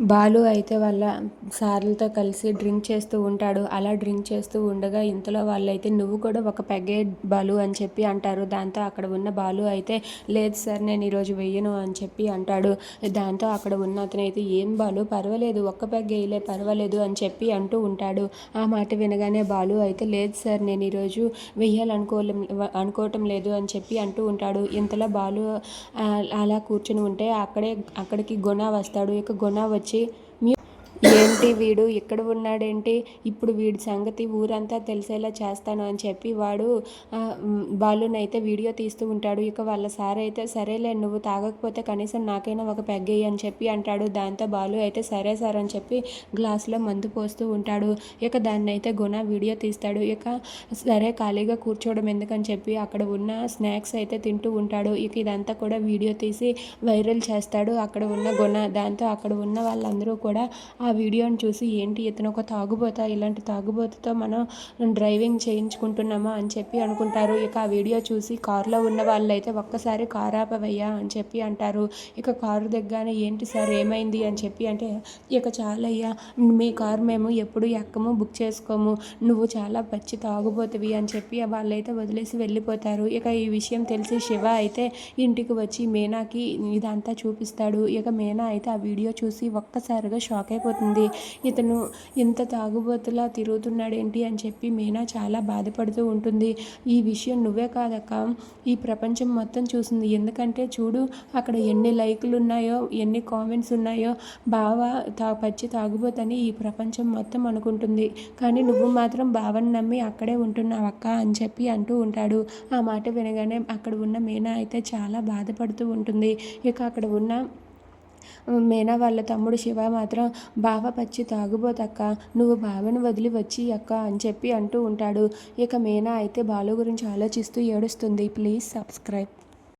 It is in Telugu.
బాలు అయితే వాళ్ళ సార్లతో కలిసి డ్రింక్ చేస్తూ ఉంటాడు. అలా డ్రింక్ చేస్తూ ఉండగా ఇంతలో వాళ్ళైతే నువ్వు కూడా ఒక పెగే బాలు అని చెప్పి అంటారు. దాంతో అక్కడ ఉన్న బాలు అయితే లేదు సార్ నేను ఈరోజు వెయ్యను అని చెప్పి అంటాడు. దాంతో అక్కడ ఉన్న అతను అయితే ఏం బాలు పర్వాలేదు. ఒక్క పెగ్ వేయలే పర్వాలేదు అని చెప్పి అంటూ ఉంటాడు. ఆ మాట వినగానే బాలు అయితే లేదు సార్ నేను ఈరోజు వెయ్యాలనుకోలే అనుకోవటం లేదు అని చెప్పి అంటూ ఉంటాడు. ఇంతలో బాలు అలా కూర్చుని ఉంటే అక్కడే అక్కడికి గుణ వస్తాడు. ఇక గుణ వచ్చి వచ్చి ఏంటి వీడు? ఇక్కడ ఉన్నాడేంటి? ఇప్పుడు వీడి సంగతి ఊరంతా తెలిసేలా చేస్తాను అని చెప్పి వాడు బాలునైతే వీడియో తీస్తూ ఉంటాడు. ఇక వాళ్ళ సార్ అయితే సరేలే నువ్వు తాగకపోతే కనీసం నాకైనా ఒక పెగ్గేయి అని చెప్పి అంటాడు. దాంతో బాలు అయితే సరే సార్ అని చెప్పి గ్లాసులో మందు పోస్తూ ఉంటాడు. ఇక దాన్ని అయితే గుణ వీడియో తీస్తాడు. ఇక సరే ఖాళీగా కూర్చోవడం ఎందుకని చెప్పి అక్కడ ఉన్న స్నాక్స్ అయితే తింటూ ఉంటాడు. ఇక ఇదంతా కూడా వీడియో తీసి వైరల్ చేస్తాడు. అక్కడ ఉన్న గుణ దాంతో అక్కడ ఉన్న వాళ్ళందరూ కూడా ఆ వీడియోని చూసి ఏంటి ఇతను ఒక తాగుబోత ఇలాంటి తాగుబోతుతో మనం డ్రైవింగ్ చేయించుకుంటున్నామా అని చెప్పి అనుకుంటారు. ఇక ఆ వీడియో చూసి కారులో ఉన్న వాళ్ళైతే ఒక్కసారి కారు ఆపవయ్యా అని చెప్పి అంటారు. ఇక కారు దగ్గరనే ఏంటి సార్ ఏమైంది అని చెప్పి అంటే ఇక చాలయ్యా మీ కారు మేము ఎప్పుడు ఎక్కము బుక్ చేసుకోము నువ్వు చాలా పచ్చి తాగుబోతువి అని చెప్పి వాళ్ళైతే వదిలేసి వెళ్ళిపోతారు. ఇక ఈ విషయం తెలిసి శివ అయితే ఇంటికి వచ్చి మీనాకి ఇదంతా చూపిస్తాడు. ఇక మీనా అయితే ఆ వీడియో చూసి ఒక్కసారిగా షాక్ అయిపోతుంది అయిపోతుంది ఇతను ఇంత తాగుబోతులా తిరుగుతున్నాడేంటి అని చెప్పి మీనా చాలా బాధపడుతూ ఉంటుంది. ఈ విషయం నువ్వే కాదక్క. ఈ ప్రపంచం మొత్తం చూసింది. ఎందుకంటే చూడు అక్కడ ఎన్ని లైకులు ఉన్నాయో ఎన్ని కామెంట్స్ ఉన్నాయో బావ తా పచ్చి తాగుబోతని ఈ ప్రపంచం మొత్తం అనుకుంటుంది. కానీ నువ్వు మాత్రం బావని నమ్మి అక్కడే ఉంటున్నావు అక్క అని చెప్పి అంటూ ఉంటాడు. ఆ మాట వినగానే అక్కడ ఉన్న మీనా అయితే చాలా బాధపడుతూ ఉంటుంది. ఇక అక్కడ ఉన్న మీనా వాళ్ళ తమ్ముడు శివ మాత్రం బావ పచ్చి తాగుబోతక్క నువ్వు బావని వదిలి వచ్చి అక్క అని చెప్పి అంటూ ఉంటాడు. ఇక మీనా అయితే బాలు గురించి ఆలోచిస్తూ ఏడుస్తుంది. Please subscribe.